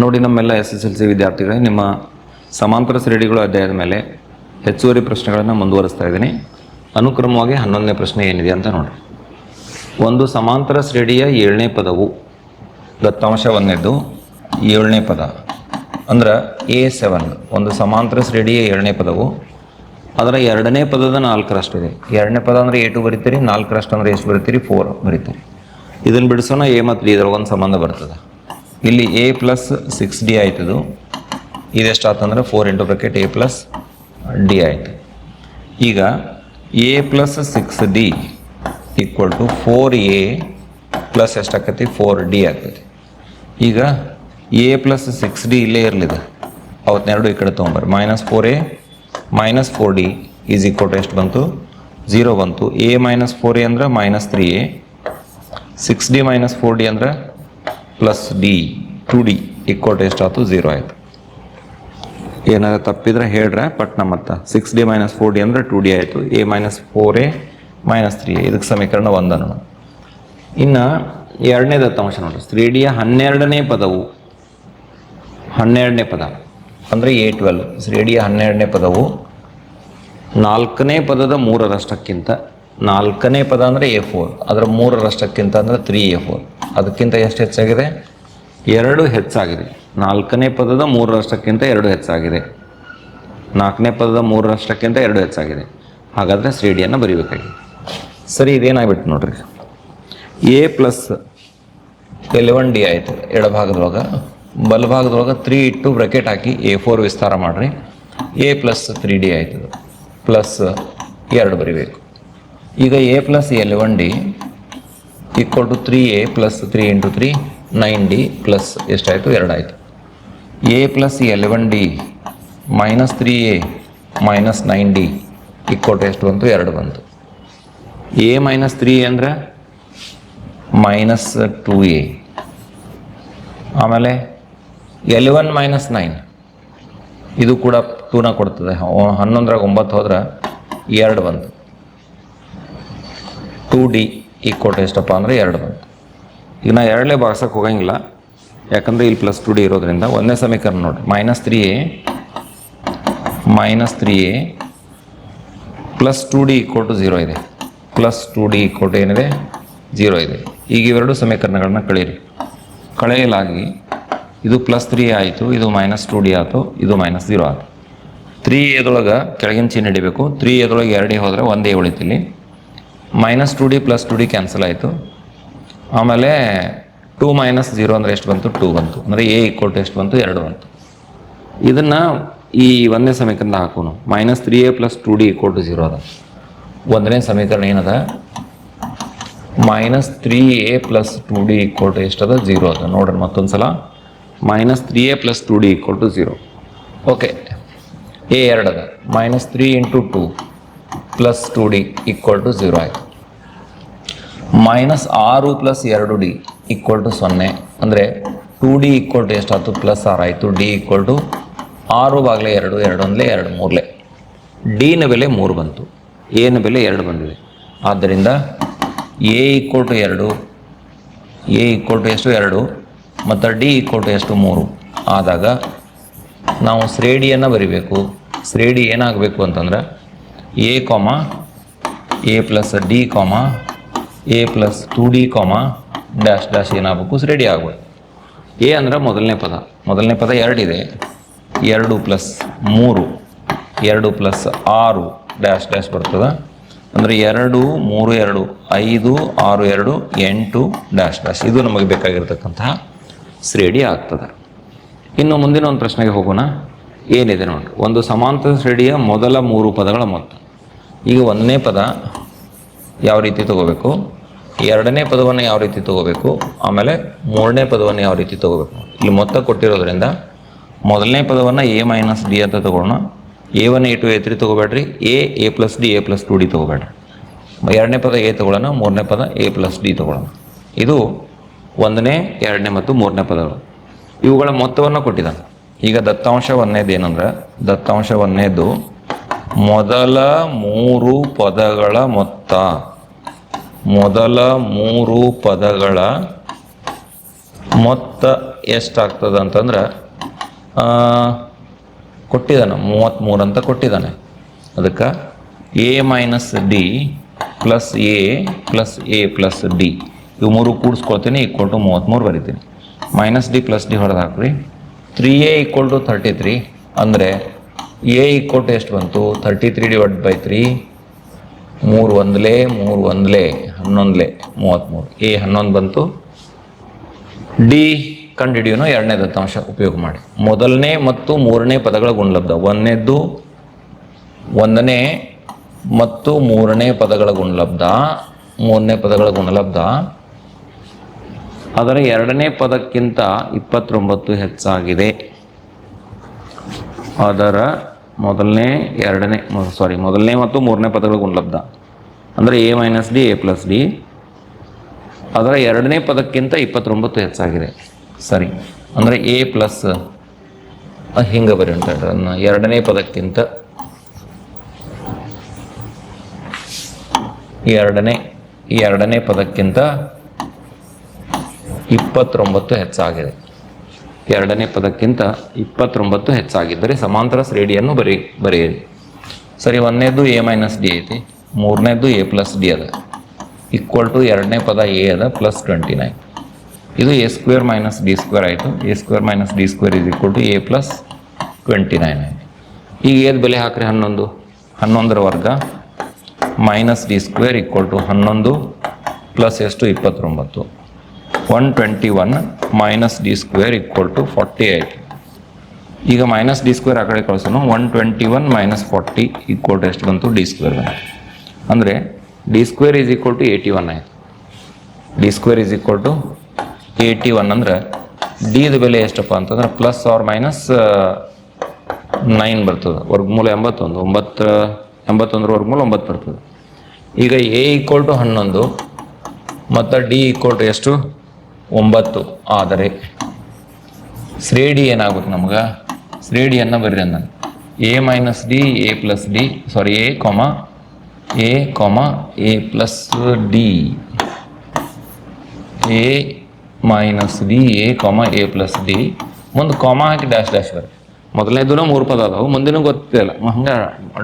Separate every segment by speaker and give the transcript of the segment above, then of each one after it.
Speaker 1: ನೋಡಿ ನಮ್ಮೆಲ್ಲ S S L C ವಿದ್ಯಾರ್ಥಿಗಳೇ, ನಿಮ್ಮ ಸಮಾಂತರ ಶ್ರೇಣಿಗಳು ಅಧ್ಯಾಯದ ಮೇಲೆ ಹೆಚ್ಚುವರಿ ಪ್ರಶ್ನೆಗಳನ್ನು ಮುಂದುವರಿಸ್ತಾ ಇದ್ದೀನಿ. ಅನುಕ್ರಮವಾಗಿ ಹನ್ನೊಂದನೇ ಪ್ರಶ್ನೆ ಏನಿದೆ ಅಂತ ನೋಡಿ ಒಂದು ಸಮಾಂತರ ಶ್ರೇಣಿಯ ಏಳನೇ ಪದವು ದತ್ತಾಂಶ ಒಂದೆದ್ದು ಏಳನೇ ಪದ, ಅಂದ್ರೆ ಎ ಸೆವೆನ್, ಒಂದು ಸಮಾಂತರ ಶ್ರೇಣಿಯ ಏಳನೇ ಪದವು, ಅದರ ಎರಡನೇ ಪದದ ನಾಲ್ಕರಷ್ಟು ಇದೆ. ಎರಡನೇ ಪದ ಅಂದರೆ ಏಟು ಬರಿತೀರಿ, ನಾಲ್ಕರಷ್ಟು ಅಂದರೆ ಎಷ್ಟು ಬರಿತೀರಿ, ಫೋರ್ ಬರಿತೀರಿ. ಇದನ್ನು ಬಿಡಿಸೋಣ ಎ ಮತ್ತು ಡಿ ಇದ್ರೊಳಗೊಂದು ಸಂಬಂಧ ಬರ್ತದೆ. ಇಲ್ಲಿ ಎ ಪ್ಲಸ್ ಸಿಕ್ಸ್ ಡಿ ಆಯ್ತದು. ಇದೆಷ್ಟಾತಂದ್ರೆ four into bracket A plus D ಆಯಿತು. ಈಗ A plus six D equal to four A plus ಎಷ್ಟಾಕತಿ? Four D ಆಗ್ತೈತಿ ಈಗ ಎ ಪ್ಲಸ್ ಸಿಕ್ಸ್ ಡಿ ಇಲ್ಲೇ ಇರಲಿದೆ. ಅವತ್ತೆರಡು ಈ ಕಡೆ ತೊಗೊಂಬರ್ರಿ. Minus four A minus four D is equal to ಎಷ್ಟು ಬಂತು? ಝೀರೋ ಬಂತು. ಎ ಮೈನಸ್ ಫೋರ್ ಎ ಅಂದ್ರೆ minus three A six D minus four D ಅಂದ್ರೆ plus D, two D equal to ಎಷ್ಟಾಯ್ತು ಝೀರೋ ಆಯಿತು. ಏನಾದ್ರು ತಪ್ಪಿದ್ರೆ ಹೇಳ್ರೆ ಪಟ್ನ ಮತ್ತು six D minus four D ಅಂದರೆ ಟು ಡಿ ಆಯಿತು. A minus four A minus three ಇದಕ್ಕೆ ಸಮೀಕರಣ ಒಂದನ್ನು ಇನ್ನು ಎರಡನೇ ದತ್ತಾಂಶ ನೋಡಿ. ತ್ರೀ ಡಿಯ ಹನ್ನೆರಡನೇ ಪದವು, ಹನ್ನೆರಡನೇ ಪದ. ಅಂದರೆ ಎ ಟ್ವೆಲ್ ತ್ರೀ ಡಿಯ ಹನ್ನೆರಡನೇ ಪದವು, ನಾಲ್ಕನೇ ಪದದ ಮೂರರಷ್ಟಕ್ಕಿಂತ ನಾಲ್ಕನೇ ಪದ ಅಂದರೆ ಎ ಫೋರ್ ಅದರ ಮೂರರಷ್ಟಕ್ಕಿಂತ ಅಂದರೆ ತ್ರೀ ಎ ಫೋರ್ ಅದಕ್ಕಿಂತ ಎಷ್ಟು ಹೆಚ್ಚಾಗಿದೆ? ಎರಡು ಹೆಚ್ಚಾಗಿದೆ. ನಾಲ್ಕನೇ ಪದದ ಮೂರರಷ್ಟಕ್ಕಿಂತ ಎರಡು ಹೆಚ್ಚಾಗಿದೆ. ನಾಲ್ಕನೇ ಪದದ ಮೂರರಷ್ಟಕ್ಕಿಂತ ಎರಡು ಹೆಚ್ಚಾಗಿದೆ. ಹಾಗಾದರೆ ಶ್ರೇಣಿಯನ್ನು ಬರೀಬೇಕಾಗಿದೆ. ಸರಿ ಇದೇನಾಗ್ಬಿಟ್ಟು ನೋಡ್ರಿ. ಎ ಪ್ಲಸ್ ಎಲೆವನ್ ಡಿ ಆಯಿತು. ಎಡಭಾಗದೊಳಗೆ ಬಲಭಾಗದೊಳಗೆ ತ್ರೀ ಇಟ್ಟು ಬ್ರಕೆಟ್ ಹಾಕಿ ಎ ಫೋರ್ ವಿಸ್ತಾರ ಮಾಡಿರಿ. ಎ ಪ್ಲಸ್ ತ್ರೀ ಡಿ ಆಯ್ತು ಪ್ಲಸ್ ಎರಡು ಬರಿಬೇಕು. ಈಗ A plus eleven D equal to three A plus three into three, nine D plus ಎಷ್ಟಾಯಿತು? ಎರಡಾಯಿತು. A plus eleven D minus three A minus nine D equal to ಎಷ್ಟು ಬಂತು? ಎರಡು ಬಂತು. A minus three ಅಂದರೆ minus two A. ಆಮೇಲೆ eleven minus nine. ಇದು ಕೂಡ ಟೂನ ಕೊಡ್ತದೆ. ಹನ್ನೊಂದರಾಗ ಒಂಬತ್ತು ಹೋದ್ರೆ ಎರಡು ಬಂತು. ಟೂ ಡಿ ಈಕ್ವಲ್ ಕೋಟೆ ಎಷ್ಟಪ್ಪ ಅಂದರೆ ಎರಡು ಬಂತು. ಈಗ ನಾ ಎರಡನೇ ಭಾಗಿಸೋಕೆ ಹೋಗಂಗಿಲ್ಲ. ಯಾಕಂದರೆ ಇಲ್ಲಿ ಪ್ಲಸ್ ಟು ಡಿ ಇರೋದ್ರಿಂದ ಒಂದನೇ ಸಮೀಕರಣ ನೋಡಿರಿ. Minus three A minus three A plus two D equal to zero ಇದೆ. Plus two D equal to ಏನಿದೆ? ಝೀರೋ ಇದೆ. ಈಗ ಇವೆರಡು ಸಮೀಕರಣಗಳನ್ನ ಕಳೀರಿ. ಕಳೆಯಲಾಗಿ ಇದು ಪ್ಲಸ್ ತ್ರೀ ಆಯಿತು, ಇದು ಮೈನಸ್ ಟು ಡಿ ಆಯಿತು, ಇದು ಮೈನಸ್ ಝೀರೋ ಆಯಿತು. ತ್ರೀ ಎದೊಳಗೆ ಕೆಳಗಿನ ಚಿಹ್ನೆ ಹಿಡಿಬೇಕು. ತ್ರೀ ಎದೊಳಗೆ ಎರಡೇ ಹೋದರೆ ಒಂದೇ ಉಳಿತಿಲ್ಲಿ. Minus two D plus two D cancel ಆಯಿತು. ಆಮೇಲೆ ಟೂ ಮೈನಸ್ ಜೀರೋ ಅಂದರೆ ಎಷ್ಟು ಬಂತು? ಟೂ ಬಂತು. ಅಂದರೆ ಎ ಈಕ್ವಲ್ ಟು ಎಷ್ಟು ಬಂತು? ಎರಡು ಬಂತು. ಇದನ್ನು ಈ ಒಂದನೇ ಸಮೀಕರಣ ಹಾಕೋಣ. Minus three A plus two D equal to zero ಅದ. ಒಂದನೇ ಸಮೀಕರಣ ಏನದ? Minus three A plus two D equal to ಅದ? ಜೀರೋ ಅದ. ನೋಡ್ರಿ ಮತ್ತೊಂದು ಸಲ minus three A plus two D equal to zero okay A ಎರಡು ಅದ. Minus three into two plus two D equal to zero ಆಯಿತು. ಮೈನಸ್ ಆರು plus ಎರಡು ಡಿ ಈಕ್ವಲ್ ಟು ಸೊನ್ನೆ. ಅಂದರೆ ಟು ಡಿ ಈಕ್ವಲ್ ಟು ಎಷ್ಟಾಯ್ತು? ಪ್ಲಸ್ ಆರು ಆಯಿತು. ಡಿ ಈಕ್ವಲ್ ಟು ಆರು ಬಾಗಿಲೆ ಎರಡು ಎರಡು ಒಂದಲೇ ಎರಡು ಮೂರಲೆ. ಡಿನ ಬೆಲೆ ಮೂರು ಬಂತು. ಎನ ಬೆಲೆ ಎರಡು ಬಂದಿದೆ. ಆದ್ದರಿಂದ ಎ ಈಕ್ವಲ್ ಟು ಎರಡು ಎ ಈಕ್ವಲ್ ಟು ಎಷ್ಟು? ಎರಡು. ಮತ್ತು ಡಿ ಈಕ್ವಲ್ ಟು ಎಷ್ಟು? ಮೂರು. ಆದಾಗ ನಾವು ಶ್ರೇಡಿಯನ್ನು ಬರಿಬೇಕು. ಶ್ರೇಡಿ ಏನಾಗಬೇಕು ಅಂತಂದ್ರೆ A comma A plus D comma A plus two D comma dash dash ಏನಾಗಬೇಕು ರೆಡಿ ಆಗಬೇಕು ಎ ಅಂದರೆ ಮೊದಲನೇ ಪದ. ಮೊದಲನೇ ಪದ ಎರಡಿದೆ. ಎರಡು ಪ್ಲಸ್ ಮೂರು. ಎರಡು ಪ್ಲಸ್ ಆರು ಡ್ಯಾಶ್ ಡ್ಯಾಶ್ ಬರ್ತದೆ. ಅಂದರೆ ಎರಡು, ಮೂರು, ಎರಡು, ಐದು, ಆರು, ಎರಡು, ಎಂಟು ಡ್ಯಾಶ್ ಡ್ಯಾಶ್ ಇದು ನಮಗೆ ಬೇಕಾಗಿರ್ತಕ್ಕಂತಹ ಶ್ರೇಡಿ ಆಗ್ತದೆ. ಇನ್ನು ಮುಂದಿನ ಒಂದು ಪ್ರಶ್ನೆಗೆ ಹೋಗೋಣ. ಏನಿದೆ ನೋಡಿ ಒಂದು ಸಮಾಂತರ ಶ್ರೇಣಿಯ ಮೊದಲ ಮೂರು ಪದಗಳ ಮೊತ್ತ. ಈಗ ಒಂದನೇ ಪದ ಯಾವ ರೀತಿ ತಗೋಬೇಕು? ಎರಡನೇ ಪದವನ್ನು ಯಾವ ರೀತಿ ತಗೋಬೇಕು? ಆಮೇಲೆ ಮೂರನೇ ಪದವನ್ನು ಯಾವ ರೀತಿ ತಗೋಬೇಕು? ಇಲ್ಲಿ ಮೊತ್ತ ಕೊಟ್ಟಿರೋದ್ರಿಂದ ಮೊದಲನೇ ಪದವನ್ನು ಎ ಮೈನಸ್ ಡಿ ಅಂತ ತಗೊಳ್ಳೋಣ A one A two A three ತೊಗೋಬೇಡ್ರಿ. A A plus D A plus two D ತೊಗೋಬೇಡ್ರಿ. ಎರಡನೇ ಪದ ಎ ತಗೊಳ್ಳೋಣ, ಮೂರನೇ ಪದ ಎ ಪ್ಲಸ್ ಡಿ ತೊಗೊಳ್ಳೋಣ. ಇದು ಒಂದನೇ, ಎರಡನೇ ಮತ್ತು ಮೂರನೇ ಪದಗಳು. ಇವುಗಳ ಮೊತ್ತವನ್ನು ಕೊಟ್ಟಿದ್ದಾನೆ. ಈಗ ದತ್ತಾಂಶ ಒಂದನೇದು ಏನಂದ್ರೆ, ದತ್ತಾಂಶ ಒಂದನೇದು ಮೊದಲ ಮೂರು ಪದಗಳ ಮೊತ್ತ. ಮೊದಲ ಮೂರು ಪದಗಳ ಮೊತ್ತ ಎಷ್ಟಾಗ್ತದೆ ಅಂತಂದ್ರೆ ಕೊಟ್ಟಿದ್ದಾನೆ ಮೂವತ್ತ್ಮೂರು ಅಂತ ಕೊಟ್ಟಿದ್ದಾನೆ. ಅದಕ್ಕೆ A minus D plus A plus A plus D ಇವು ಮೂರು ಕೂಡಿಸ್ಕೊಳ್ತೀನಿ ಈಕ್ವಲ್ ಟು ಮೂವತ್ತ್ಮೂರು ಬರಿತೀನಿ. ಮೈನಸ್ ಡಿ ಪ್ಲಸ್ ಡಿ ಹೊಡೆದು ಹಾಕ್ರಿ three A equal to thirty three ಅಂದರೆ ಎ ಈಕ್ವಲ್ ಟು ಎಷ್ಟು ಬಂತು? Thirty three divide by three ಮೂರು ಒಂದಲೇ ಮೂರು ಒಂದಲೇ, ಹನ್ನೊಂದಲೆ ಮೂವತ್ತ್ಮೂರು ಎ ಹನ್ನೊಂದು ಬಂತು. ಡಿ ಕಂಡುಹಿಡಿಯೋನು ಎರಡನೇ ದತ್ತಾಂಶ ಉಪಯೋಗ ಮಾಡಿ. ಮೊದಲನೇ ಮತ್ತು ಮೂರನೇ ಪದಗಳ ಗುಣಲಬ್ಧ. ಒಂದನೇದ್ದು, ಒಂದನೇ ಮತ್ತು ಮೂರನೇ ಪದಗಳ ಗುಣಲಬ್ಧ. ಮೂರನೇ ಪದಗಳ ಗುಣಲಬ್ಧ. ಅದರ ಎರಡನೇ ಪದಕ್ಕಿಂತ ಇಪ್ಪತ್ತೊಂಬತ್ತು ಹೆಚ್ಚಾಗಿದೆ. ಅದರ ಮೊದಲನೇ, ಎರಡನೇ ಸಾರಿ ಮೊದಲನೇ ಮತ್ತು ಮೂರನೇ ಪದಗಳ ಗುಣಲಬ್ಧ. ಅಂದರೆ A minus D A plus D ಅದರ ಎರಡನೇ ಪದಕ್ಕಿಂತ ಇಪ್ಪತ್ತೊಂಬತ್ತು ಹೆಚ್ಚಾಗಿದೆ. ಸರಿ. ಅಂದರೆ ಎ ಪ್ಲಸ್ ಹಿಂಗೆ ಬರೀ ಅಂತ ಎರಡನೇ ಪದಕ್ಕಿಂತ ಎರಡನೇ ಎರಡನೇ ಪದಕ್ಕಿಂತ ಇಪ್ಪತ್ತೊಂಬತ್ತು ಹೆಚ್ಚಾಗಿದೆ. ಎರಡನೇ ಪದಕ್ಕಿಂತ ಇಪ್ಪತ್ತೊಂಬತ್ತು ಹೆಚ್ಚಾಗಿದ್ದರೆ ಸಮಾಂತರ ಶ್ರೇಣಿಯನ್ನು ಬರಿ, ಬರೆಯಿರಿ. ಸರಿ, ಒಂದನೇದು ಎ ಮೈನಸ್ ಡಿ ಐತಿ, ಮೂರನೇದು ಎ ಪ್ಲಸ್ ಡಿ ಅದ. ಈಕ್ವಲ್ ಟು ಎರಡನೇ ಪದ ಎ ಅದ ಪ್ಲಸ್ ಟ್ವೆಂಟಿ ನೈನ್ ಇದು A square minus D square ಆಯಿತು. A square minus D square is equal to A plus twenty nine ಆಯಿತು. ಈಗ ಏದು ಬೆಲೆ ಹಾಕ್ರಿ, ಹನ್ನೊಂದು. ಹನ್ನೊಂದರ ವರ್ಗ minus D square equal to ಹನ್ನೊಂದು ಪ್ಲಸ್ ಎಷ್ಟು? ಇಪ್ಪತ್ತೊಂಬತ್ತು. One twenty one minus D square equal to forty eight ಈಗ ಮೈನಸ್ ಡಿ ಸ್ಕ್ವೇರ್ ಆ ಕಡೆ ಕಳಿಸೋಣ. One twenty one minus forty equal to ಎಷ್ಟು ಬಂತು? ಡಿ ಸ್ಕ್ವೇರ್ ಅಂದರೆ D square is equal to eighty one ಆಯಿತು. D square is equal to eighty one ಅಂದ್ರೆ ಡಿದ ಬೆಲೆ ಎಷ್ಟಪ್ಪ ಅಂತಂದ್ರೆ ಪ್ಲಸ್ ಆರ್ ಮೈನಸ್ ನೈನ್ ಬರ್ತದೆ. ವರ್ಗಮೂಲ ಎಂಬತ್ತೊಂದು. ಒಂಬತ್ತು, ಎಂಬತ್ತೊಂದರ ವರ್ಗಮೂಲ ಒಂಬತ್ತು ಬರ್ತದೆ. ಈಗ ಎ ಈಕ್ವಲ್ ಟು ಹನ್ನೊಂದು, ಮತ್ತು ಡಿ ಈಕ್ವಲ್ ಟು ಎಷ್ಟು? ಒಂಬತ್ತು. ಆದರೆ ಶ್ರೇಡಿ ಏನಾಗುತ್ತೆ ನಮ್ಗೆ? ಶ್ರೇಡಿಯನ್ನು ಬರ್ರಿ ನಾನು. A minus D A plus D sorry A comma A comma A plus D A minus D A comma A plus D ಮುಂದೆ ಕಾಮ ಹಾಕಿ ಡ್ಯಾಶ್ ಡ್ಯಾಶ್ ಬರ್ರಿ ಮೊದಲನೇದು ಮೂರು ಪದ ಅದಾವು, ಮುಂದಿನ ಗೊತ್ತಿಲ್ಲ. ಹಂಗೆ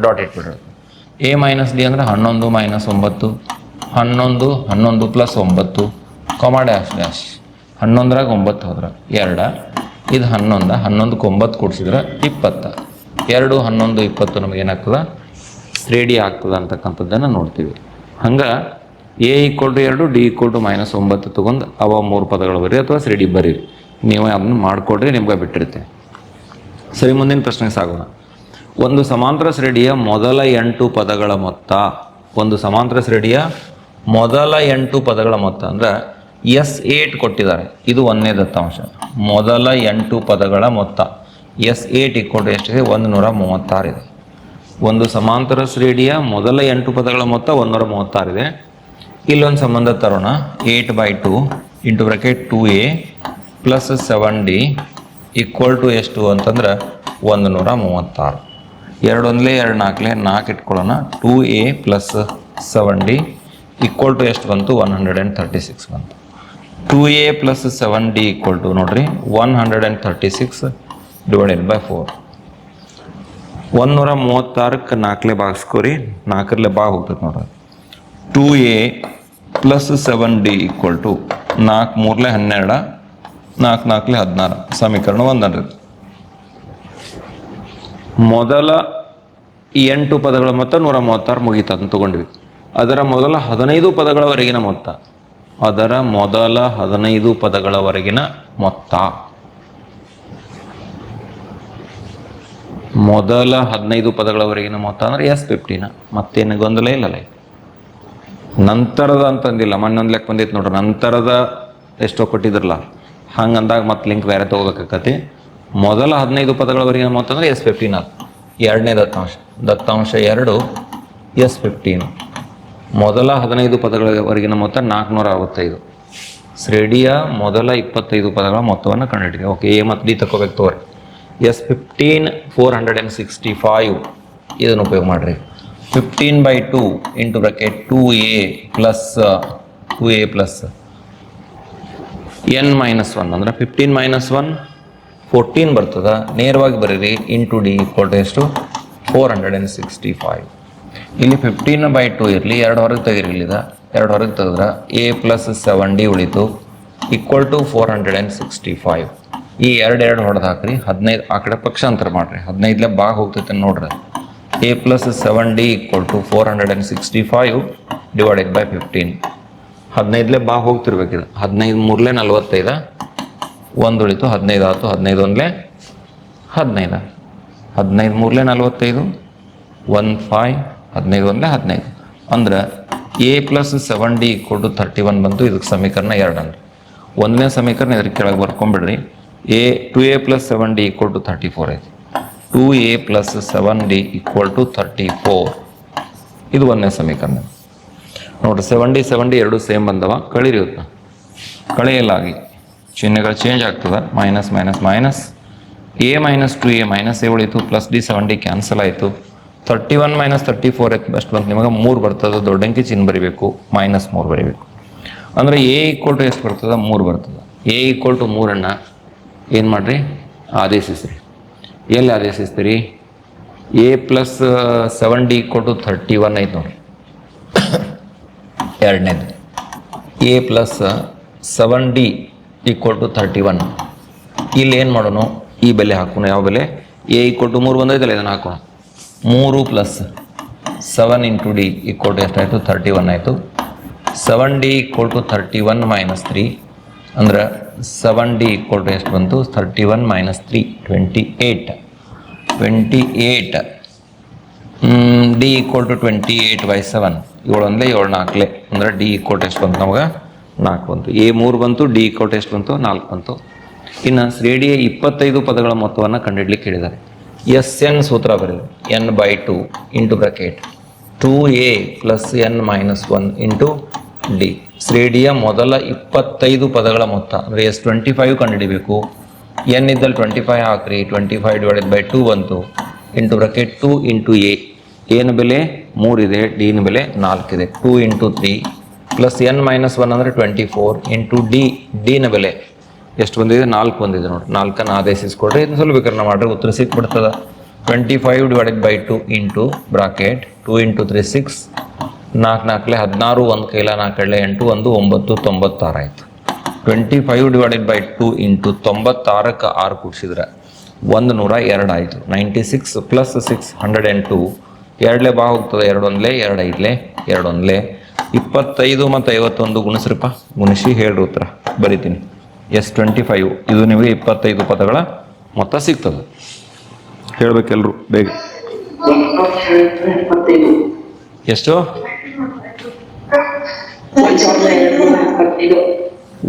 Speaker 1: ಡಾಟ್ ಇಟ್ಬಿಡ್ರಿ ಎ ಮೈನಸ್ ಡಿ ಅಂದರೆ ಹನ್ನೊಂದು ಮೈನಸ್ ಒಂಬತ್ತು. ಹನ್ನೊಂದು ಹನ್ನೊಂದು ಪ್ಲಸ್ ಒಂಬತ್ತು. ಕಾಮ ಡ್ಯಾಶ್ ಡ್ಯಾಶ್ ಹನ್ನೊಂದರಾಗ ಒಂಬತ್ತು ಹೋದ್ರ. ಎರಡ, ಇದು ಹನ್ನೊಂದ, ಹನ್ನೊಂದಕ್ಕೆ ಒಂಬತ್ತು ಕೊಡ್ಸಿದ್ರೆ ಇಪ್ಪತ್ತ. ಎರಡು, ಹನ್ನೊಂದು, ಇಪ್ಪತ್ತು ನಮಗೆ ಏನಾಗ್ತದ? ಡಿ ಆಗ್ತದ ಅಂತಕ್ಕಂಥದ್ದನ್ನು ನೋಡ್ತೀವಿ. ಹಂಗೆ ಎ ಈಕ್ವಲ್ ಟು ಎರಡು ಡಿ ಈಕ್ವಲ್ ಟು ಮೈನಸ್ ಒಂಬತ್ತು ತೊಗೊಂಡು ಅವ ಮೂರು ಪದಗಳು ಬರೀ ಅಥವಾ ಶ್ರೇಣಿ ಬರೀರಿ. ನೀವು ಅದನ್ನ ಮಾಡಿಕೊಡ್ರಿ, ನಿಮ್ಗೆ ಬಿಟ್ಟಿರುತ್ತೆ. ಸರಿ, ಮುಂದಿನ ಪ್ರಶ್ನೆಗೆ ಸಾಗೋಣ. ಒಂದು ಸಮಾಂತರ ಶ್ರೇಡಿಯ ಮೊದಲ ಎಂಟು ಪದಗಳ ಮೊತ್ತ. ಒಂದು ಸಮಾಂತರ ಶ್ರೇಡಿಯ ಮೊದಲ ಎಂಟು ಪದಗಳ ಮೊತ್ತ ಅಂದ್ರೆ ಎಸ್ ಏಟ್ ಕೊಟ್ಟಿದ್ದಾರೆ. ಇದು ಒಂದನೇ ದತ್ತಾಂಶ. ಮೊದಲ ಎಂಟು ಪದಗಳ ಮೊತ್ತ. ಎಸ್ ಏಟ್ ಇಕ್ಕೊಂಡು ಎಷ್ಟಿದೆ? ಒಂದು ನೂರ ಮೂವತ್ತಾರಿದೆ ಒಂದು ಸಮಾಂತರ ಶ್ರೇಣಿಯ ಮೊದಲ ಎಂಟು ಪದಗಳ ಮೊತ್ತ ಒಂದೂರ ಮೂವತ್ತಾರಿದೆ ಇಲ್ಲೊಂದು ಸಂಬಂಧ ತರೋಣ. Eight by two into bracket two A plus seven D equal to ಎಷ್ಟು ಅಂತಂದ್ರೆ ಒಂದು ನೂರ ಮೂವತ್ತಾರು ಎರಡೊಂದಲೇ ಎರಡು ನಾಲ್ಕಲೇ ನಾಲ್ಕು ಇಟ್ಕೊಳ್ಳೋಣ. Two A plus seven D equal to ಎಷ್ಟು ಬಂತು? One hundred and thirty six ಬಂತು. Two A plus seven D equal to ನೋಡ್ರಿ one hundred and thirty six divided by four ಒಂದೂರ ಮೂವತ್ತಾರಕ್ಕೆ ನಾಲ್ಕಲೇ ಬಾಗಿಸ್ಕೋರಿ ನಾಲ್ಕರಲ್ಲೇ ಬಾ ಹೋಗ್ತದೆ ನೋಡ್ರಿ. Two A plus seven D equal to ನಾಲ್ಕು ಮೂರಲೆ ಹನ್ನೆರಡು, ನಾಲ್ಕು ನಾಲ್ಕಲೆ ಹದಿನಾರು, ಸಮೀಕರಣ ಒಂದರ ಮೊದಲ ಎಂಟು ಪದಗಳ ಮೊತ್ತ ನೂರ ಮೂವತ್ತಾರು ಮುಗೀತು, ಅದನ್ನು ತಗೊಂಡ್ವಿ. ಅದರ ಮೊದಲ ಹದಿನೈದು ಪದಗಳವರೆಗಿನ ಮೊತ್ತ. ಅದರ ಮೊದಲ ಹದಿನೈದು ಪದಗಳವರೆಗಿನ ಮೊತ್ತ. ಮೊದಲ ಹದಿನೈದು ಪದಗಳವರೆಗಿನ ಮೊತ್ತ ಅಂದ್ರೆ ಎಸ್ ಫಿಫ್ಟಿನ ಮತ್ತೇನು ಗೊಂದಲ ಇಲ್ಲಲ್ಲ ನಂತರದ ಅಂತಂದಿಲ್ಲ, ಮಣ್ಣೊಂದು ಲೆಕ್ಕ ಬಂದಿತ್ತು ನೋಡ್ರಿ. ನಂತರದ ಎಷ್ಟೋ ಕೊಟ್ಟಿದ್ರಲ್ಲ, ಹಂಗಂದಾಗ ಮತ್ತೆ ಲಿಂಕ್ ಬೇರೆ ತೊಗೋಬೇಕಾಕತಿ ಮೊದಲ ಹದಿನೈದು ಪದಗಳವರೆಗಿನ ಮೊತ್ತ ಅಂದ್ರೆ ಎಸ್ ಫಿಫ್ಟೀನ್ ಎರಡನೇ ದತ್ತಾಂಶ. ದತ್ತಾಂಶ ಎರಡು ಎಸ್ ಫಿಫ್ಟೀನ್ ಮೊದಲ ಹದಿನೈದು ಪದಗಳವರೆಗಿನ ಮೊತ್ತ ನಾಲ್ಕುನೂರ ಅರವತ್ತೈದು ಶ್ರೇಣಿಯ ಮೊದಲ ಇಪ್ಪತ್ತೈದು ಪದಗಳ ಮೊತ್ತವನ್ನು ಕಂಡುಹಿಡಿದೆ ಓಕೆ ಎ ಮತ್ತು ಡಿ ತಗೋಬೇಕು ತೋರಿ S fifteen four hundred and sixty five ಇದನ್ನು ಉಪಯೋಗ ಮಾಡಿರಿ. Fifteen by two into bracket two A plus two A plus N minus one ಅಂದ್ರೆ ಫಿಫ್ಟೀನ್ ಮೈನಸ್ ಒನ್ ಫೋರ್ಟೀನ್ ಬರ್ತದೆ. ನೇರವಾಗಿ ಬರೀರಿ ಇಂಟು ಡಿ ಈಕ್ವಲ್ ಟು ಎಷ್ಟು? Four hundred and sixty five ಇಲ್ಲಿ fifteen by two ಇರಲಿ, ಎರಡು ಹೊರಗೆ ತೆಗೀರಿ ಎರಡು ಹೊರಗೆ ತೆಗೆದ್ರೆ ಎ ಪ್ಲಸ್ ಸೆವೆನ್ ಡಿ ಉಳಿತು. Equal to four hundred and sixty five ಈ ಎರಡು ಎರಡು ಹೊಡೆದು ಹಾಕ್ರಿ, ಹದಿನೈದು ಆ ಕಡೆ ಪಕ್ಷಾಂತರ ಮಾಡಿರಿ. ಹದಿನೈದಲೇ ಬಾಗ ಹೋಗ್ತೈತೆ ನೋಡ್ರಿ. A plus seven D equal to four hundred and sixty five divided by fifteen ಹದಿನೈದಲೇ ಬಾ ಹೋಗ್ತಿರ್ಬೇಕಿದು. ಹದಿನೈದು ಮೂರಲೇ ನಲ್ವತ್ತೈದ. ಒಂದು ಉಳಿತು, ಹದಿನೈದು ಆಯ್ತು ಹದಿನೈದು ಒಂದಲೇ ಹದಿನೈದು. ಹದಿನೈದು ಮೂರಲೇ ನಲ್ವತ್ತೈದು. ಒನ್ ಫೈವ್ ಹದಿನೈದು ಒಂದಲೇ ಹದಿನೈದು. ಅಂದ್ರೆ ಎ ಪ್ಲಸ್ ಸೆವೆನ್ ಡಿ ಕೊಟ್ಟು ತರ್ಟಿ ಒನ್ ಬಂತು ಇದಕ್ಕೆ ಸಮೀಕರಣ ಎರಡು ಅಂದ್ರೆ ಒಂದನೇ ಸಮೀಕರಣ ಇದ್ರ ಕೆಳಗೆ ಬರ್ಕೊಂಬಿಡ್ರಿ. A two A plus seven D equal to thirty four ಐತಿ. Two A plus seven D equal to thirty four ಇದು ಒಂದನೇ ಸಮೀಕರಣ. ನೋಡ್ರಿ ಸೆವೆನ್ ಡಿ ಸೆವೆನ್ ಡಿ ಎರಡು ಸೇಮ್ ಬಂದವ. ಕಳೀರಿ ಇವತ್ತು ಕಳೆಯಲಾಗಿ. ಚಿಹ್ನೆಗಳು ಚೇಂಜ್ ಆಗ್ತದೆ. Minus minus minus A minus two A minus A ಉಳಿತು. Plus D seven D cancel ಆಯಿತು. Thirty one minus thirty four ಎಷ್ಟು ಬಂತು. ನಿಮಗೆ ಮೂರು ಬರ್ತದೆ. ದೊಡ್ಡ ಅಂಕಿ ಚಿನ್ನ ಬರಿಬೇಕು. ಮೈನಸ್ ಮೂರು ಬರಿಬೇಕು. ಅಂದರೆ ಎ ಈಕ್ವಲ್ ಟು ಎಷ್ಟು ಬರ್ತದೆ? ಮೂರು ಬರ್ತದೆ. ಎ ಈಕ್ವಲ್ ಟು ಮೂರನ್ನು ಏನು ಮಾಡಿರಿ? ಆದೇಶಿಸ್ರಿ. ಎಲ್ಲಿ ಆದೇಶಿಸ್ತೀರಿ? A plus seven D equal to thirty one ಐತೆ ನೋಡಿರಿ. ಎರಡನೇದು. A plus seven D equal to thirty one ಇಲ್ಲಿ ಏನು ಮಾಡೋಣ ಈ ಬೆಲೆ ಹಾಕೋಣ ಯಾವ ಬೆಲೆ? ಎ ಈಕ್ವಲ್ ಟು ಮೂರು ಬಂದೈತಲ್ಲ, ಇದನ್ನು ಹಾಕೋಣ ಮೂರು plus seven into D equal to ಎಷ್ಟಾಯಿತು? ಥರ್ಟಿ ಒನ್ ಆಯಿತು. Seven D equal to thirty one minus three ಅಂದ್ರೆ ಸೆವೆನ್ ಡಿ ಈಕ್ವಲ್ ಟು ಎಷ್ಟು ಬಂತು? Thirty one minus three twenty eight twenty eight D equal to twenty eight by seven ಏಳು ಅಂದರೆ ಏಳು ನಾಲ್ಕಲೆ. ಅಂದರೆ D equal to ಎಷ್ಟು ಬಂತು ನಮಗೆ? ನಾಲ್ಕು ಬಂತು. ಎ ಮೂರು ಬಂತು, ಡಿ ಈಕ್ವಲ್ ಟು ಎಷ್ಟು ಬಂತು? ನಾಲ್ಕು ಬಂತು. ಇನ್ನು ಶ್ರೇಣಿಯ ಇಪ್ಪತ್ತೈದು ಪದಗಳ ಮೊತ್ತವನ್ನು ಕಂಡಿಡ್ಲಿಕ್ಕೆ ಹೇಳಿದ್ದಾರೆ. ಎಸ್ ಎನ್ ಸೂತ್ರ ಬರೆದು N by two into bracket two A plus N minus one into D ಶ್ರೇಣಿಯ ಮೊದಲ ಇಪ್ಪತ್ತೈದು ಪದಗಳ ಮೊತ್ತ, ಅಂದರೆ ಎಸ್ ಟ್ವೆಂಟಿ ಫೈವ್ ಕಂಡುಹಿಡಿಬೇಕು. ಎನ್ ಇದ್ದಲ್ಲಿ ಟ್ವೆಂಟಿ ಫೈವ್ ಹಾಕ್ರಿ twenty five divided by two ಬಂತು into bracket two into A ಏನು ಬೆಲೆ ಮೂರಿದೆ ಡಿನ ಬೆಲೆ ನಾಲ್ಕಿದೆ two into three plus N minus one ಅಂದರೆ ಟ್ವೆಂಟಿ ಫೋರ್ ಇಂಟು ಡಿ ಡಿನ ಬೆಲೆ ಎಷ್ಟು ಬಂದಿದೆ? ನಾಲ್ಕು ಬಂದಿದೆ ನೋಡಿ. ನಾಲ್ಕನ್ನು ಆದೇಶಿಸ್ಕೊಡ್ರಿ. ಇದನ್ನ ಸುಲಭೀಕರಣ ಮಾಡಿರಿ. ಉತ್ತರ ಸಿಕ್ಬಿಡ್ತದೆ twenty five divided by two into bracket two into three six ನಾಲ್ಕು ನಾಲ್ಕಲೆ ಹದಿನಾರು, ಒಂದು ಕೈಲ ನಾಲ್ಕಳೆ ಎಂಟು, ಒಂದು ಒಂಬತ್ತು, ತೊಂಬತ್ತಾರು ಆಯಿತು. Twenty five divided by two into ತೊಂಬತ್ತಾರಕ್ಕೆ ಆರು ಕೂಡಿಸಿದ್ರೆ. ಒಂದು ನೂರ ಎರಡು ಆಯಿತು. Ninety six plus six hundred and two ಎರಡಲೇ ಬಾ ಹೋಗ್ತದೆ. ಎರಡು ಒಂದಲೇ ಎರಡು ಐದಲೇ ಎರಡು ಒಂದಲೇ ಇಪ್ಪತ್ತೈದು ಮತ್ತು ಐವತ್ತೊಂದು ಗುಣಿಸ್ರಿಪ್ಪ. ಗುಣಿಸಿ ಹೇಳ್ರಿ ಉತ್ತರ. ಬರಿತೀನಿ. S twenty five. ಇದು ನಿಮಗೆ ಇಪ್ಪತ್ತೈದು ಪದಗಳ ಮೊತ್ತ ಸಿಗ್ತದೆ. ಹೇಳ್ಬೇಕೆಲ್ರು, ಬೇಗ. ಎಷ್ಟು?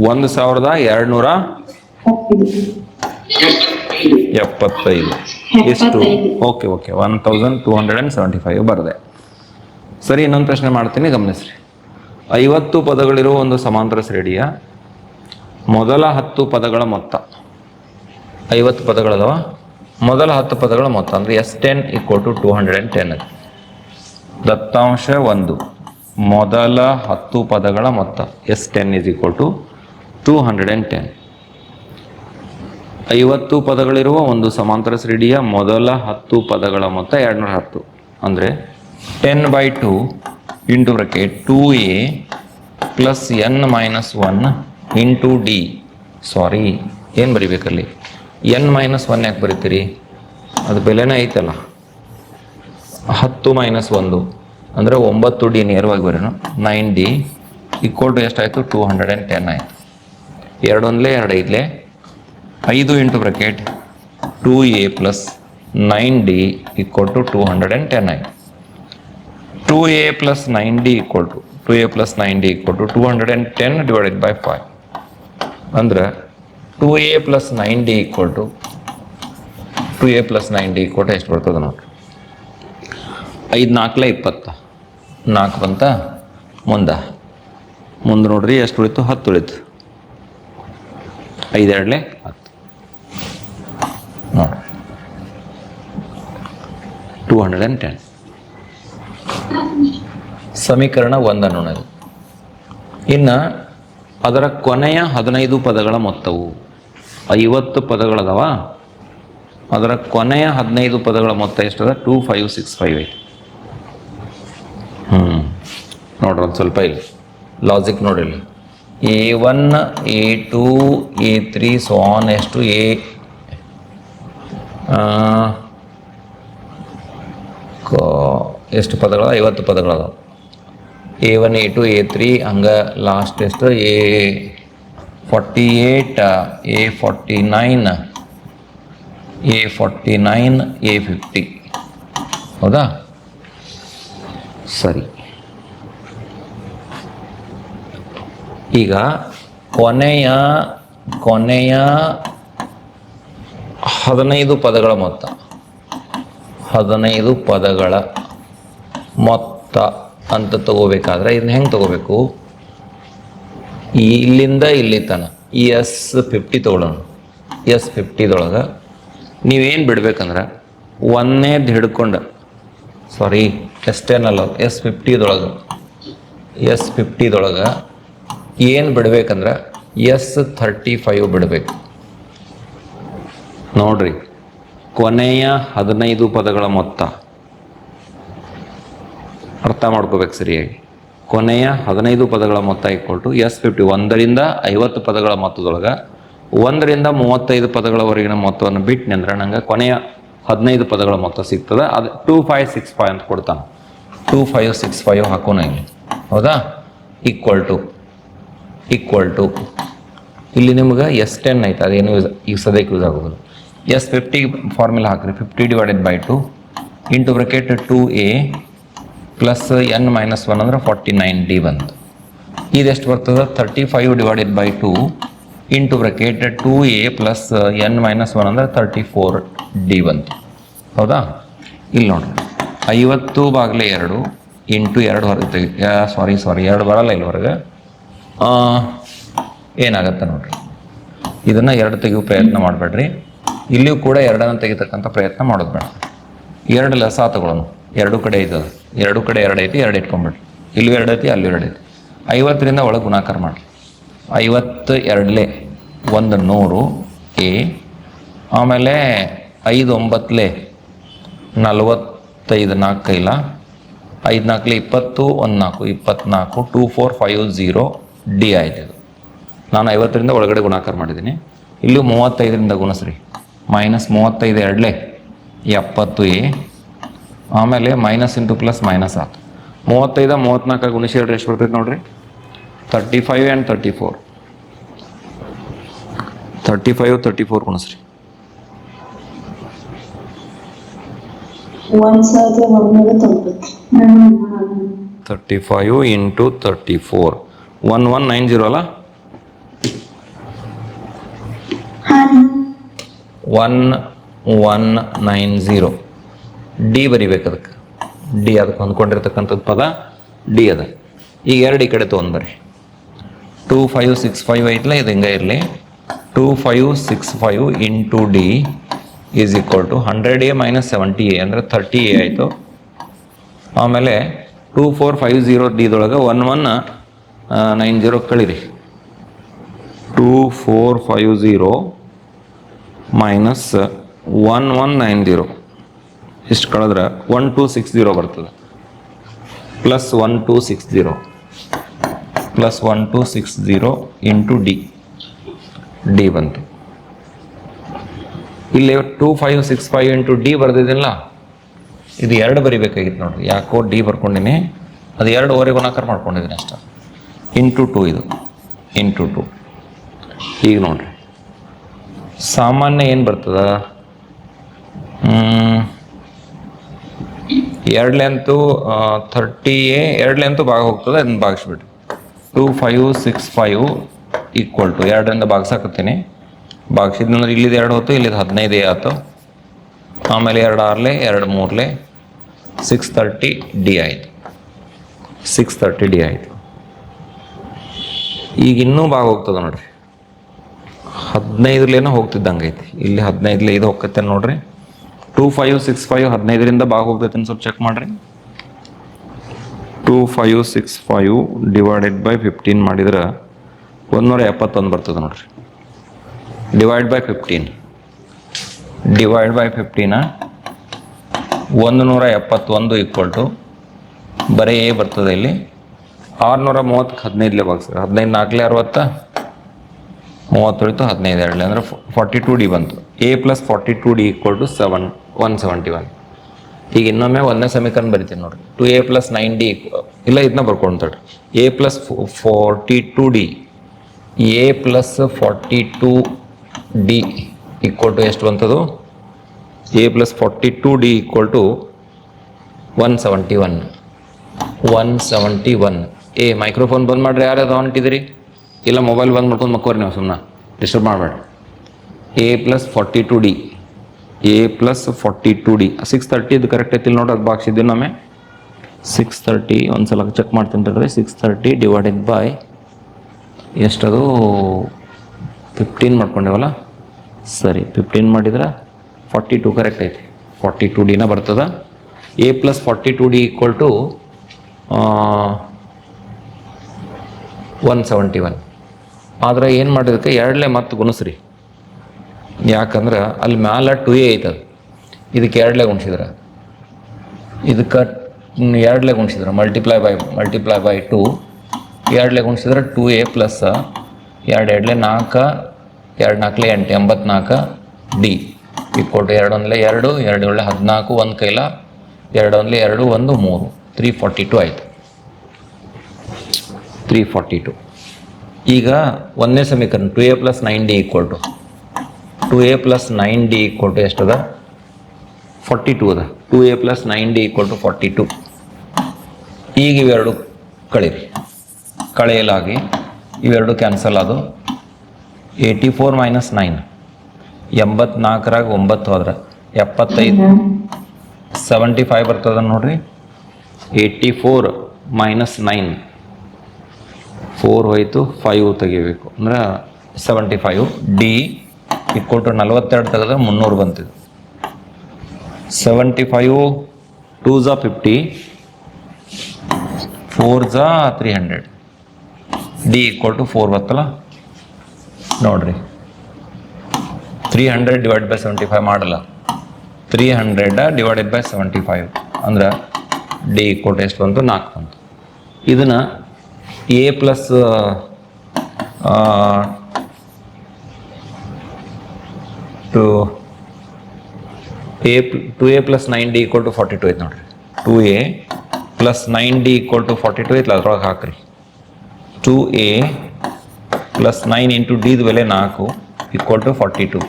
Speaker 2: ಒಂದು ಸಾವಿರದ ಎರಡ್ನೂರ ಎಪ್ಪತ್ತೈದು.
Speaker 1: ಎಷ್ಟು? Okay okay. One thousand two hundred and seventy five ಬರದೆ. ಸರಿ, ಇನ್ನೊಂದು ಪ್ರಶ್ನೆ ಮಾಡ್ತೀನಿ, ಗಮನಿಸ್ರಿ. ಐವತ್ತು ಪದಗಳಿರುವ ಒಂದು ಸಮಾಂತರ ಶ್ರೇಣಿಯ ಮೊದಲ ಹತ್ತು ಪದಗಳ ಮೊತ್ತ. ಐವತ್ತು ಪದಗಳದವ? ಮೊದಲ ಹತ್ತು ಪದಗಳ ಮೊತ್ತ ಅಂದರೆ S ten equal to two hundred and ten ದತ್ತಾಂಶ ಒಂದು. ಮೊದಲ ಹತ್ತು ಪದಗಳ ಮೊತ್ತ. S ten is equal to two hundred and ten ಐವತ್ತು ಪದಗಳಿರುವ ಒಂದು ಸಮಾಂತರ ಶ್ರೇಣಿಯ ಮೊದಲ ಹತ್ತು ಪದಗಳ ಮೊತ್ತ ಎರಡುನೂರ ಹತ್ತು ಅಂದರೆ ten by two into bracket two A plus N minus one into D. Sorry, ಏನು ಬರಿಬೇಕಲ್ಲಿ? ಎನ್ ಮೈನಸ್ ಒನ್ ಯಾಕೆ ಬರಿತೀರಿ? ಅದು ಬೆಲೆನೇ ಐತಲ್ಲ. ಹತ್ತು ಮೈನಸ್ ಒಂದು. ಅಂದರೆ ಒಂಬತ್ತು ಡಿ ನೇರವಾಗಿ ಬರೋಣ. ನೈನ್ ಡಿ ಈಕ್ವಲ್ ಟು ಎಷ್ಟಾಯಿತು? ಟೂ ಹಂಡ್ರೆಡ್ ಆ್ಯಂಡ್ ಟೆನ್ ಆಯಿತು. ಎರಡು ಒಂದಲೇ ಎರಡು ಐದಲೇ. ಐದು into bracket. Two a plus nine d equal to two hundred and ten ಆಯಿತು. Two a plus nine d equal to. Two a plus nine d equal to two hundred and ten divided by five. ಅಂದ್ರೆ two a plus nine d equal to two a plus nine d equal to ಎಷ್ಟು ಬರ್ತದೆ ನೋಡ್ರಿ? ಐದು ನಾಲ್ಕಲೆ ಇಪ್ಪತ್ತು. ನಾಲ್ಕು ಬಂತ ಮುಂದೆ. ಮುಂದೆ ನೋಡ್ರಿ ಎಷ್ಟು ಉಳಿತು? ಹತ್ತು ಉಳಿತು. ಐದೆರಡಲೆ ಹತ್ತು. ನೋಡ್ರಿ. ಟೂ ಹಂಡ್ರೆಡ್ ಆ್ಯಂಡ್ ಟೆನ್ ಸಮೀಕರಣ ಒಂದನ್ನು ನೋಡೋದು. ಇನ್ನು ಅದರ ಕೊನೆಯ ಹದಿನೈದು ಪದಗಳ ಮೊತ್ತವು. ಐವತ್ತು ಪದಗಳದವ? ಅದರ ಕೊನೆಯ ಹದಿನೈದು ಪದಗಳ ಮೊತ್ತ ಎಷ್ಟದ? ಟೂ ಫೈವ್ ಸಿಕ್ಸ್ ಫೈವ್ ಐತಿ ಹ್ಞೂ ನೋಡ್ರಿ ಒಂದು ಸ್ವಲ್ಪ ಇಲ್ಲಿ. ಲಾಜಿಕ್ ನೋಡಿಲ್ಲ. A one a two a three so on ಎಷ್ಟು? ಎ ಎಷ್ಟು ಪದಗಳ? ಐವತ್ತು ಪದಗಳದಾವ. A one a two a three ಹಂಗೆ ಲಾಸ್ಟ್ ಎಷ್ಟು a forty eight a forty nine a forty nine a fifty ಹೌದಾ? ಸರಿ. ಈಗ ಕೊನೆಯ ಕೊನೆಯ ಹದಿನೈದು ಪದಗಳ ಮೊತ್ತ. ಹದಿನೈದು ಪದಗಳ ಮೊತ್ತ. ಅಂತ ತಗೋಬೇಕಾದ್ರೆ ಇದನ್ನ ಹೆಂಗೆ ತಗೋಬೇಕು? ಇಲ್ಲಿಂದ ಇಲ್ಲಿ ತನ, ಈ ಎಸ್ ಫಿಫ್ಟಿ ತೊಗೊಳೋಣ ಎಸ್ ಫಿಫ್ಟಿದೊಳಗೆ ನೀವೇನು ಬಿಡ್ಬೇಕಂದ್ರೆ ಒಂದೇ ಹಿಡ್ಕೊಂಡು ಸಾರಿ ಎಷ್ಟೇನಲ್ಲ ಎಸ್ ಫಿಫ್ಟಿದೊಳಗೆ ಎಸ್ ಫಿಫ್ಟಿದೊಳಗೆ ಏನು ಬಿಡ್ಬೇಕಂದ್ರೆ ಎಸ್ ಥರ್ಟಿ ಫೈವ್ ಬಿಡಬೇಕು. ನೋಡ್ರಿ, ಕೊನೆಯ ಹದಿನೈದು ಪದಗಳ ಮೊತ್ತ. ಅರ್ಥ ಮಾಡ್ಕೋಬೇಕು ಸರಿಯಾಗಿ. ಕೊನೆಯ ಹದಿನೈದು ಪದಗಳ ಮೊತ್ತ ಇಕ್ಕೊಟ್ಟು ಎಸ್ ಫಿಫ್ಟಿ ಒಂದರಿಂದ ಐವತ್ತು ಪದಗಳ ಮೊತ್ತದೊಳಗೆ ಒಂದರಿಂದ ಮೂವತ್ತೈದು ಪದಗಳವರೆಗಿನ ಮೊತ್ತವನ್ನು ಬಿಟ್ಟು ಅಂದ್ರೆ ನಂಗೆ ಕೊನೆಯ ಹದಿನೈದು ಪದಗಳ ಮೊತ್ತ ಸಿಗ್ತದೆ. ಅದು ಟೂ ಫೈವ್ ಸಿಕ್ಸ್ ಫೈವ್ ಅಂತ ಕೊಡ್ತಾನೆ. ಟೂ ಫೈವ್ ಸಿಕ್ಸ್ ಫೈವ್ ಇಲ್ಲಿ. ಹೌದಾ? ಈಕ್ವಲ್ ಟು ಈಕ್ವಲ್ ಟು ಇಲ್ಲಿ ನಿಮ್ಗೆ ಎಸ್ ಟೆನ್ ಐತೆ. ಅದೇನು ಯೂಸ್ ಈಗ ಸದ್ಯಕ್ಕೆ ಯೂಸ್ ಆಗೋದಿಲ್ಲ. ಎಸ್ ಫಿಫ್ಟಿ ಫಾರ್ಮುಲಾ ಹಾಕ್ರಿ. Fifty divided by two into bracket two a plus n minus one ಅಂದ್ರೆ ಫಾರ್ಟಿ ನೈನ್ ಡಿ ಬಂತು ಇದೆಷ್ಟು ಬರ್ತದೆ? Thirty five divided by two into bracket two a plus n minus one ಅಂದ್ರೆ thirty four d ಬಂತು. ಹೌದಾ? ಇಲ್ಲಿ ನೋಡ್ರಿ. ಐವತ್ತು ಬಾಗಿಲೆ ಎರಡು ಇಂಟು ಎರಡು ಹೊರಗೆ ತೆಗಿ ಸಾರಿ ಸಾರಿ ಎರಡು ಬರಲ್ಲ ಇಲ್ಲಿವರೆಗೆ. ಏನಾಗತ್ತೆ ನೋಡ್ರಿ? ಇದನ್ನು ಎರಡು ತೆಗೆಯೋ ಪ್ರಯತ್ನ ಮಾಡಬೇಡ್ರಿ. ಇಲ್ಲಿಯೂ ಕೂಡ ಎರಡನ್ನು ತೆಗಿತಕ್ಕಂಥ ಪ್ರಯತ್ನ ಮಾಡೋದು ಬೇಡ. ಎರಡು ಲಸ ತಗೊಳ್ಳೋಣ ಎರಡು ಕಡೆ ಇದು. ಎರಡು ಕಡೆ ಎರಡು ಐತಿ, ಎರಡು ಇಟ್ಕೊಂಬಿಡ್ರಿ. ಇಲ್ಲೂ ಎರಡು ಐತಿ, ಅಲ್ಲೂ ಎರಡು ಐತಿ. ಐವತ್ತರಿಂದ ಒಳಗೆ ಗುಣಾಕಾರ ಮಾಡಿರಿ. ಐವತ್ತು ಎರಡಲೆ ಒಂದು ನೂರು ಎ ಆಮೇಲೆ ಐದು ಒಂಬತ್ತಲೆ ನಲವತ್ತೈದು ನಾಲ್ಕು ಕೈಲ, ಐದು ನಾಲ್ಕಲೆ ಇಪ್ಪತ್ತು, ಒಂದು ನಾಲ್ಕು ಇಪ್ಪತ್ನಾಲ್ಕು, two four five zero d ಆಯ್ತು ಇದು. ನಾನು ಐವತ್ತರಿಂದ ಒಳಗಡೆ ಗುಣಾಕಾರ ಮಾಡಿದ್ದೀನಿ. ಇಲ್ಲೂ ಮೂವತ್ತೈದರಿಂದ ಗುಣಿಸ್ರಿ. ಮೈನಸ್ ಮೂವತ್ತೈದು ಎರಡಲೆ ಎಪ್ಪತ್ತು ಎ ಆಮೇಲೆ ಮೈನಸ್ ಇಂಟು ಪ್ಲಸ್ ಮೈನಸ್ ಆಯ್ತು ಮೂವತ್ತೈದು ಮೂವತ್ತ್ನಾಲ್ಕು ಗುಣಿಸಿ ಎರಡು ಎಷ್ಟು ಬರ್ತೈತೆ ನೋಡ್ರಿ? Thirty five and thirty four thirty five thirty four ಗುಣಿಸ್ರಿ thirty five into thirty four one one nine zero ಅಲ್ಲ? One one nine zero d ಬರಿಬೇಕು ಅದಕ್ಕೆ. ಡಿ ಅದಕ್ಕೆ ಹೊಂದ್ಕೊಂಡಿರ್ತಕ್ಕಂಥದ್ದು ಪದ ಡಿ ಅದ. ಈಗ ಎರಡು ಈ ಕಡೆ ತೊಗೊಂಡ್ಬರ್ರಿ ಟೂ ಫೈವ್ ಸಿಕ್ಸ್ ಫೈವ್ ಐತಲ್ಲ ಇದು ಹಿಂಗೆ ಇರಲಿ. Two five six five into d is equal to hundred a minus seventy a ಅಂದರೆ ಥರ್ಟಿ ಎ ಆಯಿತು. ಆಮೇಲೆ ಟೂ ಫೋರ್ ಫೈವ್ ಜೀರೋ ಡಿದೊಳಗೆ one one nine zero ಕಳೀರಿ. Two four five zero minus one one nine zero ಇಷ್ಟು ಕಳೆದ್ರೆ one two six zero ಬರ್ತದೆ. Plus one two six zero plus one two six zero into d d ಬಂತು. ಇಲ್ಲಿ two five six five into d ಬರ್ದಿದ್ದಿಲ್ಲ ಇದು ಎರಡು ಬರಿಬೇಕಾಗಿತ್ತು ನೋಡ್ರಿ. ಯಾಕೋ D ಬರ್ಕೊಂಡಿನಿ. ಅದು ಎರಡು ಓರೆ ಗುಣಾಕಾರ ಮಾಡ್ಕೊಂಡಿದ್ದೀನಿ ಅಷ್ಟ. ಇಂಟು ಟು ಇದು. ಇಂಟು ಟು ಈಗ ನೋಡ್ರಿ. ಸಾಮಾನ್ಯ ಏನು ಬರ್ತದ? ಎರಡು ಲೆಂತು ಥರ್ಟಿ ಎ, ಎರಡು ಲೆಂತು ಭಾಗ ಹೋಗ್ತದೆ, ಅದನ್ನ ಭಾಗಿಸ್ಬಿಡ್ರಿ. Two five six five equal to ಎರಡರಿಂದ ಭಾಗಿಸಾಕತ್ತೀನಿ. ಭಾಗಿಸಿದ್ನಂದ್ರೆ ಇಲ್ಲಿದ ಎರಡು ಹೊತ್ತು ಇಲ್ಲಿದ್ದು ಹದಿನೈದು ಎ ಆಯ್ತು ಆಮೇಲೆ ಎರಡು ಆರ್ಲೆ, ಎರಡು ಮೂರ್ಲೆ ಸಿಕ್ಸ್ ತರ್ಟಿ ಡಿ ಆಯಿತು. ಸಿಕ್ಸ್ ತರ್ಟಿ ಡಿ ಆಯಿತು. ಈಗ ಇನ್ನೂ ಭಾಗ ಹೋಗ್ತದೆ ನೋಡ್ರಿ. ಹದಿನೈದಲೇನೋ ಹೋಗ್ತಿದ್ದಂಗೆ ಐತಿ ಇಲ್ಲಿ ಹದಿನೈದಲೇ ಇದು ಹೋಗ್ತೈತೆ ನೋಡ್ರಿ. ಟೂ ಫೈವ್ ಸಿಕ್ಸ್ ಫೈವ್ ಹದಿನೈದರಿಂದ ಭಾಗ ಹೋಗ್ತೈತೆ ಸ್ವಲ್ಪ ಚೆಕ್ ಮಾಡ್ರಿ. Two five six five divided by fifteen ಮಾಡಿದ್ರೆ ಒಂದೂರ ಎಪ್ಪತ್ತೊಂದು ಬರ್ತದೆ ನೋಡ್ರಿ. Divide by fifteen divide by fifteen ಒಂದು ನೂರ ಎಪ್ಪತ್ತೊಂದು ಈಕ್ವಲ್ ಟು ಬರೀ ಎ ಬರ್ತದೆ ಇಲ್ಲಿ. ಆರುನೂರ ಮೂವತ್ತಕ್ಕೆ ಹದಿನೈದಲೇ ಭಾಗಿಸ್ರಿ ಹದಿನೈದು ನಾಲ್ಕಲೇ ಅರವತ್ತ ಮೂವತ್ತೊಳಿತು ಹದಿನೈದು ಎರಡು ಅಂದರೆ ಫಾರ್ಟಿ ಟು ಡಿ ಬಂತು. A plus forty two d equal to seven one seventy one ಈಗ ಇನ್ನೊಮ್ಮೆ ಒಂದನೇ ಸಮೀಕರಣ ಬರಿತೀನಿ ನೋಡಿ two a plus nine d ಇಲ್ಲ, ಇದನ್ನ ಬರ್ಕೊಂಡ್ರಿ a plus forty two d a plus forty two d equal to ಎಷ್ಟು ಬಂತದು? A plus forty two d equal to one seventy one one seventy one ಏ ಮೈಕ್ರೋಫೋನ್ ಬಂದ್ ಮಾಡ್ರಿ ಯಾರು ಅದಾವ ಹೊಂಟಿದ್ರಿ ಇಲ್ಲ mobile ಬಂದ್ ಮಾಡ್ಕೊಂಡು ಮಕ್ಕೋರಿ ನೀವು ಸುಮ್ಮನೆ ಡಿಸ್ಟರ್ಬ್ ಮಾಡಬೇಡ. A plus forty two d a plus forty two d six ತರ್ಟಿದು correct ಐತಿಲ್ಲ ನೋಡಿ, ಅದು ಬಾಕ್ಸ್ ಇದ್ದೀವಿ ನಮ್ಮೆ ಸಿಕ್ಸ್ ತರ್ಟಿ ಒಂದು ಸಲ ಚೆಕ್ ಮಾಡ್ತೀನಿ ರೀ ಸಿಕ್ಸ್ ತರ್ಟಿ ಡಿವೈಡೆಡ್ ಬೈ ಎಷ್ಟದು? ಫಿಫ್ಟೀನ್ ಮಾಡ್ಕೊಂಡೇವಲ್ಲ? ಸರಿ ಫಿಫ್ಟೀನ್ ಮಾಡಿದ್ರೆ ಫಾರ್ಟಿ ಟು ಕರೆಕ್ಟ್ ಐತಿ. ಫಾರ್ಟಿ ಟು ಡಿನ ಬರ್ತದ. A plus forty two d equal to one seventy one ಆದ್ರೆ ಏನು ಮಾಡಿದಕ್ಕೆ ಎರಡನೇ ಮತ್ತು ಗುಣಿಸ್ರಿ. ಯಾಕಂದ್ರೆ ಅಲ್ಲಿ ಮ್ಯಾಲ ಟು ಎ ಐತದು. ಇದಕ್ಕೆ ಎರಡಲೇ ಗುಣಿಸಿದ್ರೆ. ಇದಕ್ಕೆ ಎರಡಲೇ ಗುಣಿಸಿದ್ರೆ. Multiply by multiply by two ಎರಡಲೇ ಗುಣಿಸಿದ್ರೆ ಟು ಎ ಪ್ಲಸ್ ಎರಡು ಎರಡಲೇ ನಾಲ್ಕು, ಎರಡು ನಾಲ್ಕಲೆ ಎಂಟು, ಎಂಬತ್ನಾಲ್ಕು ಡಿ ಇಕ್ಕೊಟ್ಟು ಎರಡು ಒಂದಲೇ ಎರಡು ಎರಡು ಒಳ್ಳೆ ಹದಿನಾಲ್ಕು, ಒಂದು ಕೈಲ ಎರಡು ಎರಡು, ಒಂದು, ಮೂರು. ತ್ರೀ ಫಾರ್ಟಿ ಟು ಆಯಿತು. ತ್ರೀ ಫಾರ್ಟಿ ಟು ಈಗ ಒಂದನೇ ಸಮೀಕರಣ two a plus nine d equal to two a plus nine d equal to ಎಷ್ಟದ? Forty two ಅದ. Two a plus nine d equal to forty two ಈಗ ಇವೆರಡು ಕಳೀರಿ. ಕಳೆಯಲಾಗಿ ಇವೆರಡು ಕ್ಯಾನ್ಸಲ್ ಅದು ಏಯ್ಟಿ ಫೋರ್ ಮೈನಸ್ ನೈನ್ ಎಂಬತ್ನಾಲ್ಕರಾಗ ಒಂಬತ್ತು ಹೋದ್ರೆ ಎಪ್ಪತ್ತೈದು. ಸೆವೆಂಟಿ ಫೈವ್ ಬರ್ತದ ನೋಡ್ರಿ. Eighty four minus nine four ಹೋಯ್ತು ಫೈವ್ ತೆಗಿಬೇಕು. ಅಂದ್ರೆ seventy five d equal to ನಲ್ವತ್ತೆರಡು ತೆಗೆದ್ರೆ ಮುನ್ನೂರು ಬಂತಿದೆ. ಸೆವೆಂಟಿ ಫೈವ್ ಟೂ ಝಾ fifty four Jha three hundred d equal to four ಬತ್ತಲ್ಲ? ನೋಡ್ರಿ. Three hundred divide by seventy five ಮಾಡಲ್ಲ. Three hundred divided by seventy five ಅಂದ್ರೆ ಡಿ ಈಕ್ವಲ್ ಟು ಎಷ್ಟು ಬಂತು? ನಾಲ್ಕು ಬಂತು. ಇದನ್ನು a plus two a two a plus nine d equal to forty two ಐತೆ ನೋಡ್ರಿ. Two a plus nine d equal to forty two ಐತಲ್ಲ ಅದ್ರೊಳಗೆ ಹಾಕ್ರಿ. Two a plus nine into ಡಿದು ಬೆಲೆ ನಾಲ್ಕು ಈಕ್ವಲ್ ಟು ಫಾರ್ಟಿ ಟು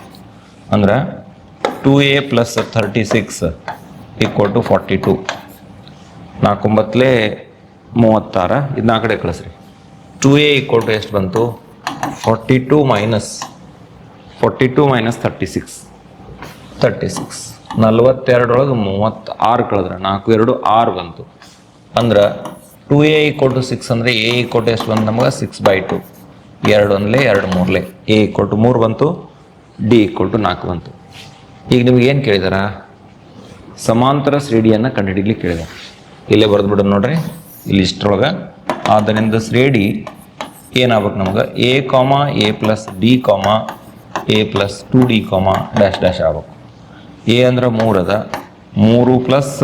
Speaker 1: ಅಂದ್ರೆ two a plus thirty six equal to forty two ನಾಲ್ಕೊಂಬತ್ತಲೇ ಮೂವತ್ತಾರ. ಇದನ್ನ ಆ ಕಡೆ ಕಳಿಸ್ರಿ. ಟು ಎ ಈಕ್ವಲ್ ಟು ಎಷ್ಟು ಬಂತು? Forty two minus forty two minus thirty six thirty six ನಲ್ವತ್ತೆರಡರೊಳಗೆ ಮೂವತ್ತು ಆರು ಕಳೆದ್ರೆ ನಾಲ್ಕು ಎರಡು ಆರು ಬಂತು. ಅಂದ್ರೆ two a equal to six ಅಂದರೆ ಎ ಈಕ್ವಲ್ ಟು ಎಷ್ಟು ಬಂತು ನಮಗೆ? ಸಿಕ್ಸ್ ಬೈ ಟು ಎರಡು ಒಂದಲೇ, ಎರಡು ಮೂರಲೇ. ಎ ಈಕ್ವಲ್ ಟು ಮೂರು ಬಂತು ಡಿ ಈಕ್ವಲ್ ಟು ನಾಲ್ಕು ಬಂತು. ಈಗ ನಿಮ್ಗೆ ಏನು ಕೇಳಿದಾರ? ಸಮಾಂತರ ಶ್ರೇಣಿಯನ್ನು ಕಂಡುಹಿಡಿಲಿಕ್ಕೆ ಕೇಳಿದೆ. ಇಲ್ಲೇ ಬರೆದ್ಬಿಡೋಣ ನೋಡ್ರಿ. ಇಲ್ಲಿ ಇಷ್ಟರೊಳಗೆ ಆದ್ದರಿಂದ ಶ್ರೇಡಿ ಏನಾಗ್ಬೇಕು ನಮ್ಗೆ? A comma a plus d comma a plus two d comma dash dash ಆಗ್ಬೇಕು. ಎ ಅಂದ್ರೆ ಮೂರು ಅದ. ಮೂರು ಪ್ಲಸ್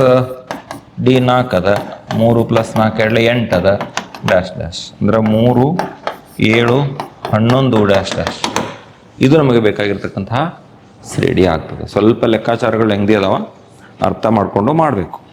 Speaker 1: ಡಿ ನಾಲ್ಕು ಅದ. ಮೂರು ಪ್ಲಸ್ ನಾಲ್ಕು ಎರಡು ಎಂಟು ಅದ. ಡ್ಯಾಶ್ ಡ್ಯಾಶ್ ಅಂದ್ರೆ ಮೂರು, ಏಳು, ಹನ್ನೊಂದು ಡ್ಯಾಶ್ ಡ್ಯಾಶ್ ಇದು ನಮಗೆ ಬೇಕಾಗಿರ್ತಕ್ಕಂತಹ ಶ್ರೇಡಿ ಆಗ್ತದೆ. ಸ್ವಲ್ಪ ಲೆಕ್ಕಾಚಾರಗಳು ಹೆಂಗೆ ಅದಾವ? ಅರ್ಥ ಮಾಡಿಕೊಂಡು ಮಾಡಬೇಕು.